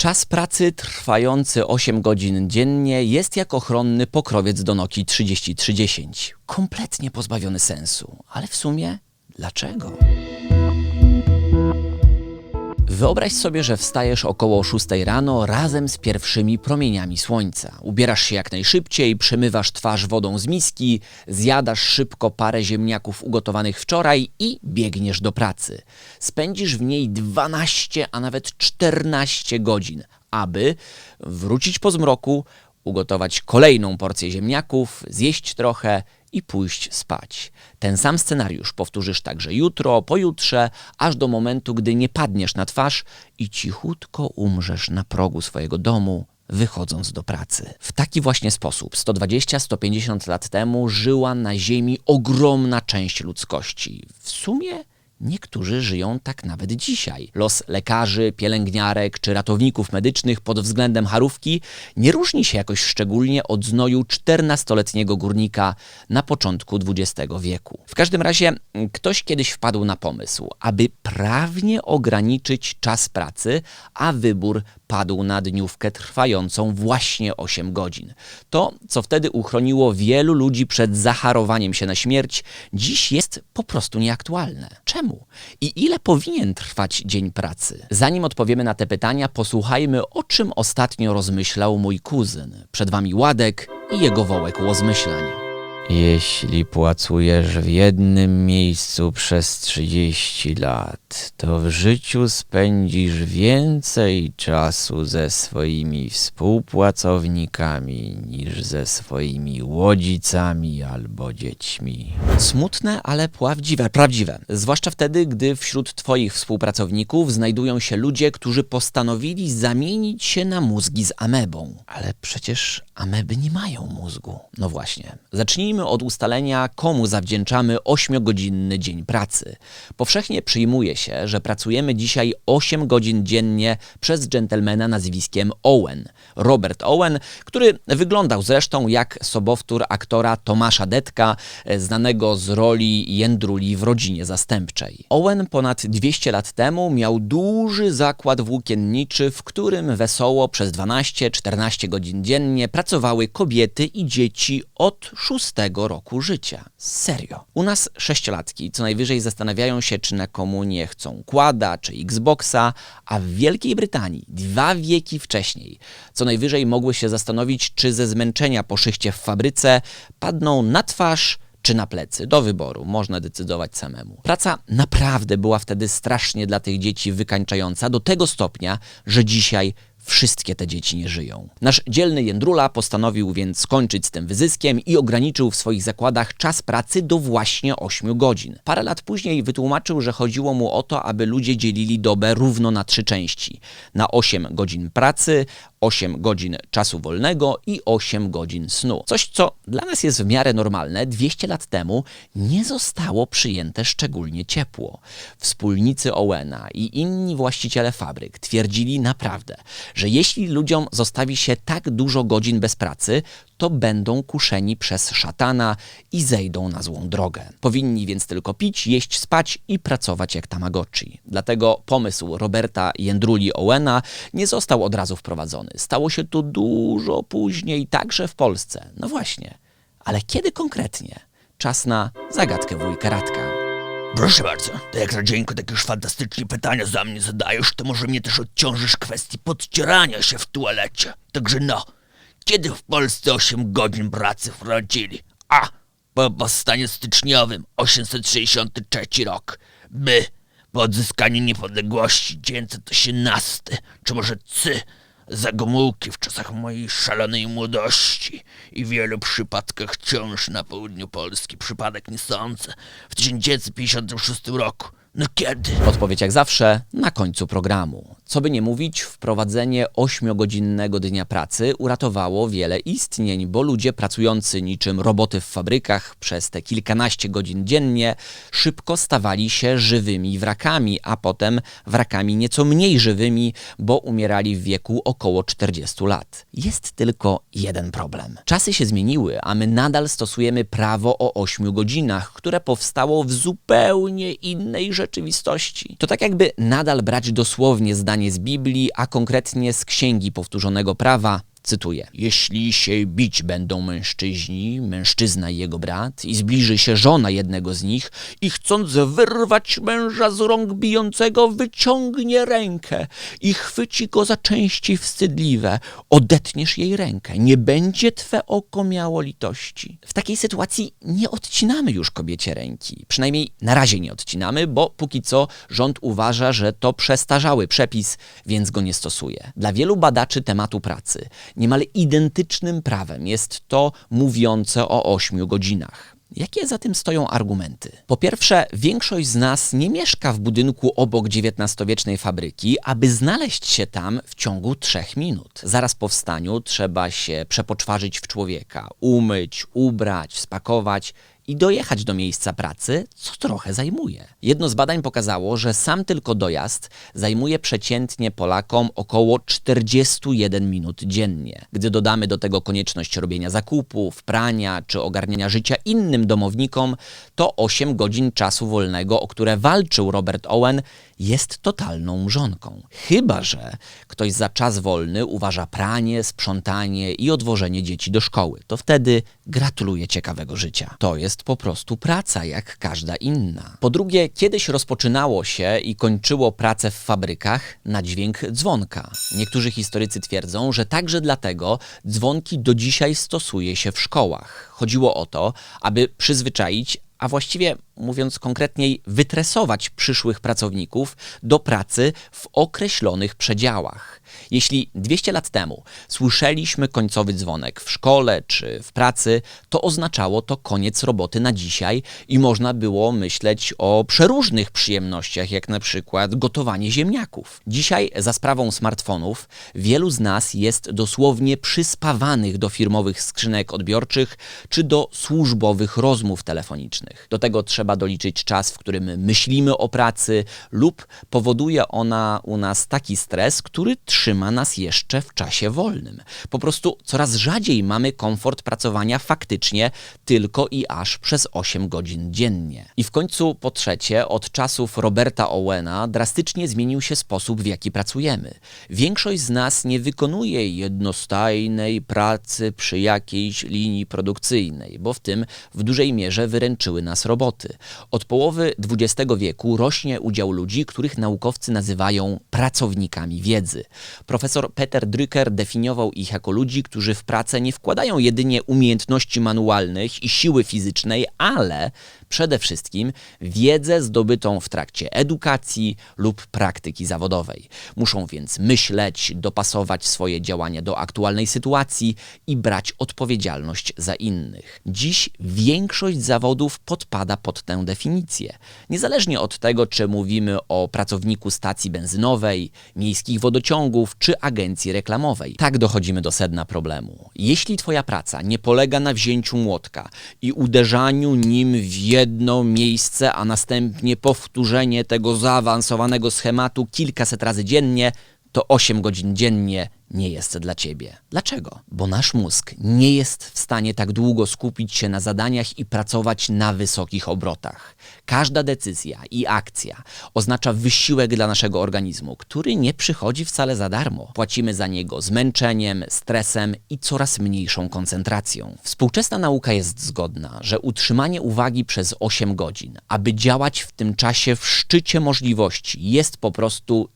Czas pracy trwający 8 godzin dziennie jest jak ochronny pokrowiec do Nokii 3030. Kompletnie pozbawiony sensu. Ale w sumie dlaczego? Wyobraź sobie, że wstajesz około 6 rano razem z pierwszymi promieniami słońca. Ubierasz się jak najszybciej, przemywasz twarz wodą z miski, zjadasz szybko parę ziemniaków ugotowanych wczoraj i biegniesz do pracy. Spędzisz w niej 12, a nawet 14 godzin, aby wrócić po zmroku, ugotować kolejną porcję ziemniaków, zjeść trochę i pójść spać. Ten sam scenariusz powtórzysz także jutro, pojutrze, aż do momentu, gdy nie padniesz na twarz i cichutko umrzesz na progu swojego domu, wychodząc do pracy. W taki właśnie sposób 120-150 lat temu żyła na Ziemi ogromna część ludzkości. W sumie Niektórzy żyją tak nawet dzisiaj. Los lekarzy, pielęgniarek czy ratowników medycznych pod względem charówki nie różni się jakoś szczególnie od znoju 14-letniego górnika na początku XX wieku. W każdym razie mm, ktoś kiedyś wpadł na pomysł, aby prawnie ograniczyć czas pracy, a wybór padł na dniówkę trwającą właśnie 8 godzin. To, co wtedy uchroniło wielu ludzi przed zacharowaniem się na śmierć, dziś jest po prostu nieaktualne. Czemu? I ile powinien trwać dzień pracy? Zanim odpowiemy na te pytania, posłuchajmy, o czym ostatnio rozmyślał mój kuzyn. Przed wami Ładek i jego wołek łozmyślań. Jeśli płacujesz w jednym miejscu przez 30 lat, to w życiu spędzisz więcej czasu ze swoimi współpracownikami niż ze swoimi łodzicami albo dziećmi. Smutne, ale prawdziwe, prawdziwe. Zwłaszcza wtedy, gdy wśród Twoich współpracowników znajdują się ludzie, którzy postanowili zamienić się na mózgi z amebą. Ale przecież ameby nie mają mózgu. No właśnie. Zacznijmy od ustalenia, komu zawdzięczamy 8-godzinny dzień pracy. Powszechnie przyjmuje się, że pracujemy dzisiaj 8 godzin dziennie przez dżentelmena nazwiskiem Owen. Robert Owen, który wyglądał zresztą jak sobowtór aktora Tomasza Detka, e, znanego z roli Jędruli w rodzinie zastępczej. Owen ponad 200 lat temu miał duży zakład włókienniczy, w którym wesoło przez 12-14 godzin dziennie pracowały kobiety i dzieci od 6 roku życia. Serio. U nas sześciolatki co najwyżej zastanawiają się, czy na komunię chcą kłada czy Xboxa, a w Wielkiej Brytanii dwa wieki wcześniej co najwyżej mogły się zastanowić, czy ze zmęczenia po szychcie w fabryce padną na twarz czy na plecy. Do wyboru, można decydować samemu. Praca naprawdę była wtedy strasznie dla tych dzieci wykańczająca, do tego stopnia, że dzisiaj wszystkie te dzieci nie żyją. Nasz dzielny Jędrula postanowił więc skończyć z tym wyzyskiem i ograniczył w swoich zakładach czas pracy do właśnie 8 godzin. Parę lat później wytłumaczył, że chodziło mu o to, aby ludzie dzielili dobę równo na trzy części. Na 8 godzin pracy, 8 godzin czasu wolnego i 8 godzin snu. Coś, co dla nas jest w miarę normalne, 200 lat temu nie zostało przyjęte szczególnie ciepło. Wspólnicy Owena i inni właściciele fabryk twierdzili naprawdę, że jeśli ludziom zostawi się tak dużo godzin bez pracy, to będą kuszeni przez szatana i zejdą na złą drogę. Powinni więc tylko pić, jeść, spać i pracować jak Tamagotchi. Dlatego pomysł Roberta Jędruli Owena nie został od razu wprowadzony. Stało się to dużo później, także w Polsce. No właśnie, ale kiedy konkretnie? Czas na zagadkę wujka Radka. Proszę bardzo, to jak Radzieńko takie już fantastycznie pytania za mnie zadajesz, to może mnie też odciążysz kwestii podcierania się w toalecie. Także no, kiedy w Polsce 8 godzin pracy wprowadzili? A, po powstaniu styczniowym 863 rok. B, po odzyskaniu niepodległości 918, czy może C, za Gomułki w czasach mojej szalonej młodości i wielu przypadkach ciąż na południu Polski. Przypadek nie sądzę. W 1956 roku. No kiedy? Odpowiedź jak zawsze na końcu programu. Co by nie mówić, wprowadzenie 8-godzinnego dnia pracy uratowało wiele istnień, bo ludzie pracujący niczym roboty w fabrykach przez te kilkanaście godzin dziennie szybko stawali się żywymi wrakami, a potem wrakami nieco mniej żywymi, bo umierali w wieku około 40 lat. Jest tylko jeden problem. Czasy się zmieniły, a my nadal stosujemy prawo o 8 godzinach, które powstało w zupełnie innej rzeczywistości. To tak jakby nadal brać dosłownie zdanie z Biblii, a konkretnie z Księgi Powtórzonego Prawa, Cytuję: Jeśli się bić będą mężczyźni, mężczyzna i jego brat, i zbliży się żona jednego z nich, i chcąc wyrwać męża z rąk bijącego, wyciągnie rękę i chwyci go za części wstydliwe, odetniesz jej rękę, nie będzie twe oko miało litości. W takiej sytuacji nie odcinamy już kobiecie ręki. Przynajmniej na razie nie odcinamy, bo póki co rząd uważa, że to przestarzały przepis, więc go nie stosuje. Dla wielu badaczy tematu pracy niemal identycznym prawem jest to mówiące o 8 godzinach. Jakie za tym stoją argumenty? Po pierwsze, większość z nas nie mieszka w budynku obok XIX-wiecznej fabryki, aby znaleźć się tam w ciągu trzech minut. Zaraz po wstaniu trzeba się przepoczwarzyć w człowieka, umyć, ubrać, spakować i dojechać do miejsca pracy, co trochę zajmuje. Jedno z badań pokazało, że sam tylko dojazd zajmuje przeciętnie Polakom około 41 minut dziennie. Gdy dodamy do tego konieczność robienia zakupów, prania czy ogarniania życia innym domownikom, to 8 godzin czasu wolnego, o które walczył Robert Owen, jest totalną mrzonką. Chyba, że ktoś za czas wolny uważa pranie, sprzątanie i odwożenie dzieci do szkoły. To wtedy gratuluję ciekawego życia. To jest po prostu praca, jak każda inna. Po drugie, kiedyś rozpoczynało się i kończyło pracę w fabrykach na dźwięk dzwonka. Niektórzy historycy twierdzą, że także dlatego dzwonki do dzisiaj stosuje się w szkołach. Chodziło o to, aby przyzwyczaić a właściwie mówiąc konkretniej, wytresować przyszłych pracowników do pracy w określonych przedziałach. Jeśli 200 lat temu słyszeliśmy końcowy dzwonek w szkole czy w pracy, to oznaczało to koniec roboty na dzisiaj i można było myśleć o przeróżnych przyjemnościach, jak na przykład gotowanie ziemniaków. Dzisiaj za sprawą smartfonów wielu z nas jest dosłownie przyspawanych do firmowych skrzynek odbiorczych czy do służbowych rozmów telefonicznych. Do tego trzeba doliczyć czas, w którym myślimy o pracy lub powoduje ona u nas taki stres, który trzyma nas jeszcze w czasie wolnym. Po prostu coraz rzadziej mamy komfort pracowania faktycznie tylko i aż przez 8 godzin dziennie. I w końcu po trzecie, od czasów Roberta Owena drastycznie zmienił się sposób, w jaki pracujemy. Większość z nas nie wykonuje jednostajnej pracy przy jakiejś linii produkcyjnej, bo w tym w dużej mierze wyręczyły nas roboty. Od połowy XX wieku rośnie udział ludzi, których naukowcy nazywają pracownikami wiedzy. Profesor Peter Drucker definiował ich jako ludzi, którzy w pracę nie wkładają jedynie umiejętności manualnych i siły fizycznej, ale przede wszystkim wiedzę zdobytą w trakcie edukacji lub praktyki zawodowej. Muszą więc myśleć, dopasować swoje działania do aktualnej sytuacji i brać odpowiedzialność za innych. Dziś większość zawodów podpada pod tę definicję. Niezależnie od tego, czy mówimy o pracowniku stacji benzynowej, miejskich wodociągów czy agencji reklamowej. Tak dochodzimy do sedna problemu. Jeśli Twoja praca nie polega na wzięciu młotka i uderzaniu nim w jedno miejsce, a następnie powtórzenie tego zaawansowanego schematu kilkaset razy dziennie, to 8 godzin dziennie nie jest dla ciebie. Dlaczego? Bo nasz mózg nie jest w stanie tak długo skupić się na zadaniach i pracować na wysokich obrotach. Każda decyzja i akcja oznacza wysiłek dla naszego organizmu, który nie przychodzi wcale za darmo. Płacimy za niego zmęczeniem, stresem i coraz mniejszą koncentracją. Współczesna nauka jest zgodna, że utrzymanie uwagi przez 8 godzin, aby działać w tym czasie w szczycie możliwości, jest po prostu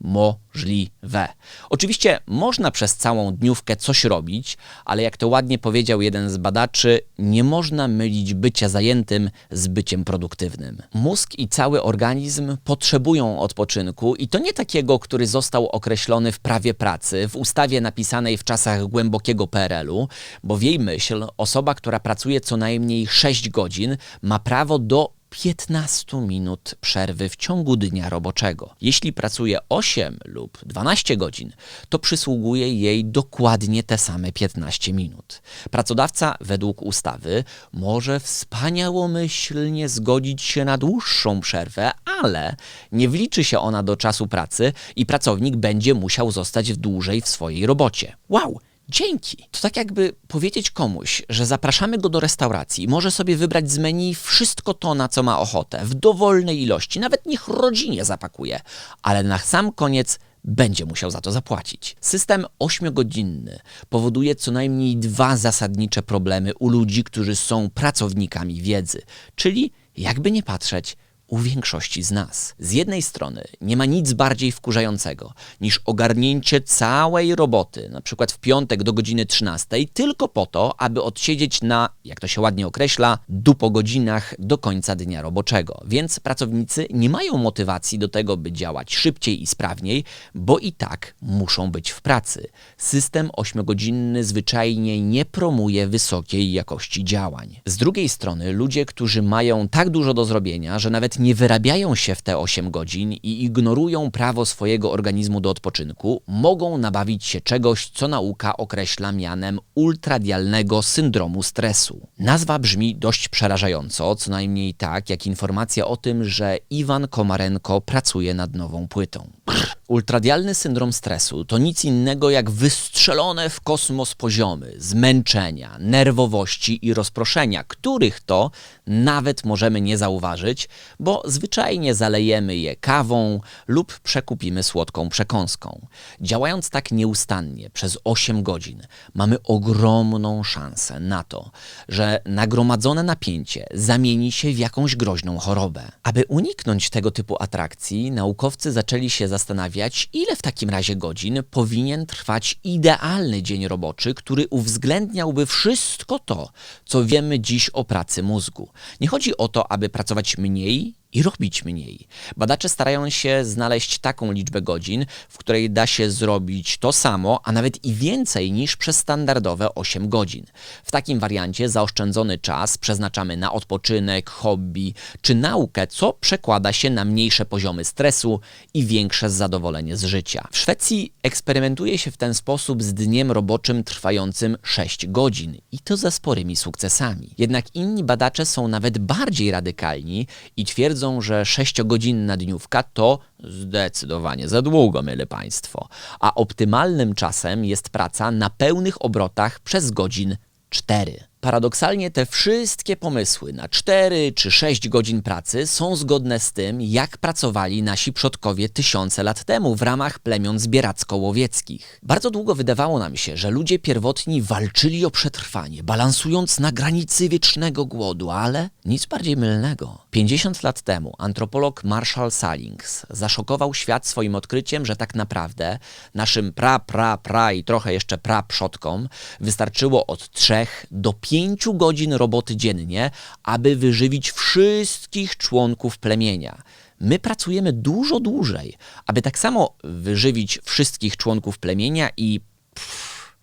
niemożliwe. Oczywiście można przez całą dniówkę coś robić, ale jak to ładnie powiedział jeden z badaczy, nie można mylić bycia zajętym z byciem produktywnym. Mózg i cały organizm potrzebują odpoczynku i to nie takiego, który został określony w prawie pracy, w ustawie napisanej w czasach głębokiego PRL-u, bo w jej myśl osoba, która pracuje co najmniej 6 godzin, ma prawo do 15 minut przerwy w ciągu dnia roboczego. Jeśli pracuje 8 lub 12 godzin, to przysługuje jej dokładnie te same 15 minut. Pracodawca według ustawy może wspaniałomyślnie zgodzić się na dłuższą przerwę, ale nie wliczy się ona do czasu pracy i pracownik będzie musiał zostać dłużej w swojej robocie. Wow! Dzięki. To tak jakby powiedzieć komuś, że zapraszamy go do restauracji może sobie wybrać z menu wszystko to, na co ma ochotę, w dowolnej ilości, nawet niech rodzinie zapakuje, ale na sam koniec będzie musiał za to zapłacić. System ośmiogodzinny powoduje co najmniej dwa zasadnicze problemy u ludzi, którzy są pracownikami wiedzy, czyli jakby nie patrzeć, u większości z nas. Z jednej strony nie ma nic bardziej wkurzającego niż ogarnięcie całej roboty, na przykład w piątek do godziny 13, tylko po to, aby odsiedzieć na, jak to się ładnie określa, dupo godzinach do końca dnia roboczego. Więc pracownicy nie mają motywacji do tego, by działać szybciej i sprawniej, bo i tak muszą być w pracy. System ośmiogodzinny zwyczajnie nie promuje wysokiej jakości działań. Z drugiej strony ludzie, którzy mają tak dużo do zrobienia, że nawet nie wyrabiają się w te 8 godzin i ignorują prawo swojego organizmu do odpoczynku, mogą nabawić się czegoś, co nauka określa mianem ultradialnego syndromu stresu. Nazwa brzmi dość przerażająco, co najmniej tak jak informacja o tym, że Iwan Komarenko pracuje nad nową płytą. Brr. Ultradialny syndrom stresu to nic innego jak wystrzelone w kosmos poziomy zmęczenia, nerwowości i rozproszenia, których to nawet możemy nie zauważyć, bo zwyczajnie zalejemy je kawą lub przekupimy słodką przekąską. Działając tak nieustannie przez 8 godzin, mamy ogromną szansę na to, że nagromadzone napięcie zamieni się w jakąś groźną chorobę. Aby uniknąć tego typu atrakcji, naukowcy zaczęli się zastanawiać, ile w takim razie godzin powinien trwać idealny dzień roboczy, który uwzględniałby wszystko to, co wiemy dziś o pracy mózgu. Nie chodzi o to, aby pracować mniej i robić mniej. Badacze starają się znaleźć taką liczbę godzin, w której da się zrobić to samo, a nawet i więcej niż przez standardowe 8 godzin. W takim wariancie zaoszczędzony czas przeznaczamy na odpoczynek, hobby czy naukę, co przekłada się na mniejsze poziomy stresu i większe zadowolenie z życia. W Szwecji eksperymentuje się w ten sposób z dniem roboczym trwającym 6 godzin i to ze sporymi sukcesami. Jednak inni badacze są nawet bardziej radykalni i twierdzą, twierdzą, że sześciogodzinna dniówka to zdecydowanie za długo, myle Państwo, a optymalnym czasem jest praca na pełnych obrotach przez godzin 4. Paradoksalnie te wszystkie pomysły na 4 czy 6 godzin pracy są zgodne z tym, jak pracowali nasi przodkowie tysiące lat temu w ramach plemion zbieracko-łowieckich. Bardzo długo wydawało nam się, że ludzie pierwotni walczyli o przetrwanie, balansując na granicy wiecznego głodu, ale nic bardziej mylnego. 50 lat temu antropolog Marshall Salings zaszokował świat swoim odkryciem, że tak naprawdę naszym pra, pra, pra i trochę jeszcze pra przodkom wystarczyło od 3 do 5 5 godzin roboty dziennie, aby wyżywić wszystkich członków plemienia. My pracujemy dużo dłużej, aby tak samo wyżywić wszystkich członków plemienia i pff,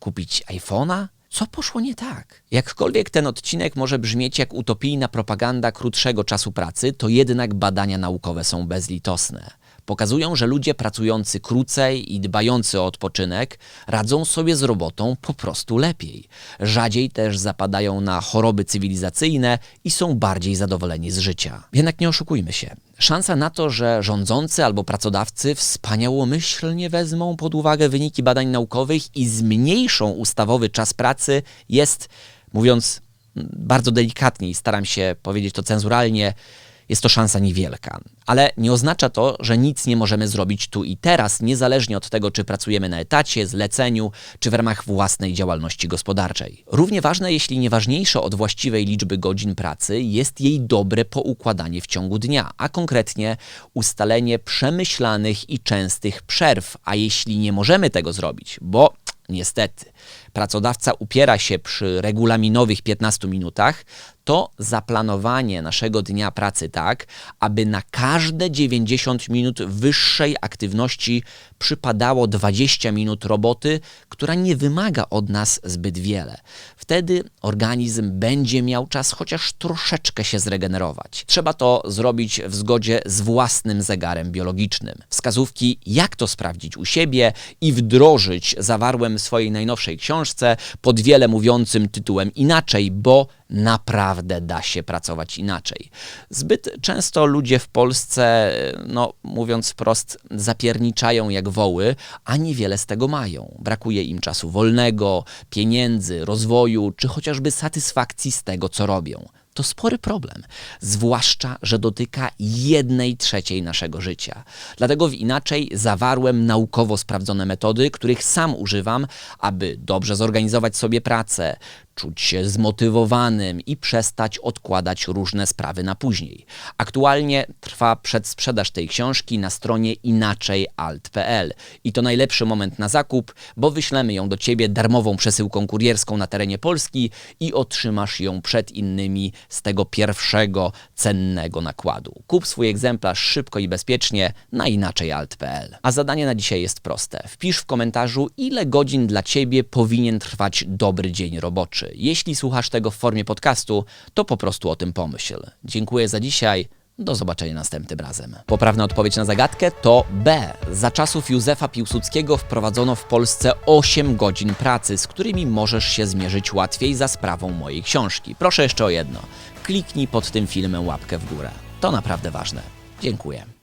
kupić iPhone'a? Co poszło nie tak? Jakkolwiek ten odcinek może brzmieć jak utopijna propaganda krótszego czasu pracy, to jednak badania naukowe są bezlitosne pokazują, że ludzie pracujący krócej i dbający o odpoczynek radzą sobie z robotą po prostu lepiej. Rzadziej też zapadają na choroby cywilizacyjne i są bardziej zadowoleni z życia. Jednak nie oszukujmy się. Szansa na to, że rządzący albo pracodawcy wspaniałomyślnie wezmą pod uwagę wyniki badań naukowych i zmniejszą ustawowy czas pracy jest, mówiąc bardzo delikatnie i staram się powiedzieć to cenzuralnie, jest to szansa niewielka. Ale nie oznacza to, że nic nie możemy zrobić tu i teraz, niezależnie od tego, czy pracujemy na etacie, zleceniu, czy w ramach własnej działalności gospodarczej. Równie ważne, jeśli nie ważniejsze od właściwej liczby godzin pracy, jest jej dobre poukładanie w ciągu dnia, a konkretnie ustalenie przemyślanych i częstych przerw. A jeśli nie możemy tego zrobić, bo niestety pracodawca upiera się przy regulaminowych 15 minutach, to zaplanowanie naszego dnia pracy tak, aby na każde 90 minut wyższej aktywności przypadało 20 minut roboty, która nie wymaga od nas zbyt wiele. Wtedy organizm będzie miał czas chociaż troszeczkę się zregenerować. Trzeba to zrobić w zgodzie z własnym zegarem biologicznym. Wskazówki, jak to sprawdzić u siebie i wdrożyć, zawarłem w swojej najnowszej książce pod wiele mówiącym tytułem Inaczej, bo Naprawdę da się pracować inaczej. Zbyt często ludzie w Polsce, no mówiąc wprost, zapierniczają jak woły, a niewiele z tego mają. Brakuje im czasu wolnego, pieniędzy, rozwoju, czy chociażby satysfakcji z tego, co robią. To spory problem, zwłaszcza, że dotyka jednej trzeciej naszego życia. Dlatego w inaczej zawarłem naukowo sprawdzone metody, których sam używam, aby dobrze zorganizować sobie pracę, czuć się zmotywowanym i przestać odkładać różne sprawy na później. Aktualnie trwa przedsprzedaż tej książki na stronie inaczejalt.pl i to najlepszy moment na zakup, bo wyślemy ją do Ciebie darmową przesyłką kurierską na terenie Polski i otrzymasz ją przed innymi z tego pierwszego cennego nakładu. Kup swój egzemplarz szybko i bezpiecznie na inaczejalt.pl. A zadanie na dzisiaj jest proste. Wpisz w komentarzu, ile godzin dla Ciebie powinien trwać dobry dzień roboczy. Jeśli słuchasz tego w formie podcastu, to po prostu o tym pomyśl. Dziękuję za dzisiaj. Do zobaczenia następnym razem. Poprawna odpowiedź na zagadkę to B. Za czasów Józefa Piłsudskiego wprowadzono w Polsce 8 godzin pracy, z którymi możesz się zmierzyć łatwiej za sprawą mojej książki. Proszę jeszcze o jedno. Kliknij pod tym filmem łapkę w górę. To naprawdę ważne. Dziękuję.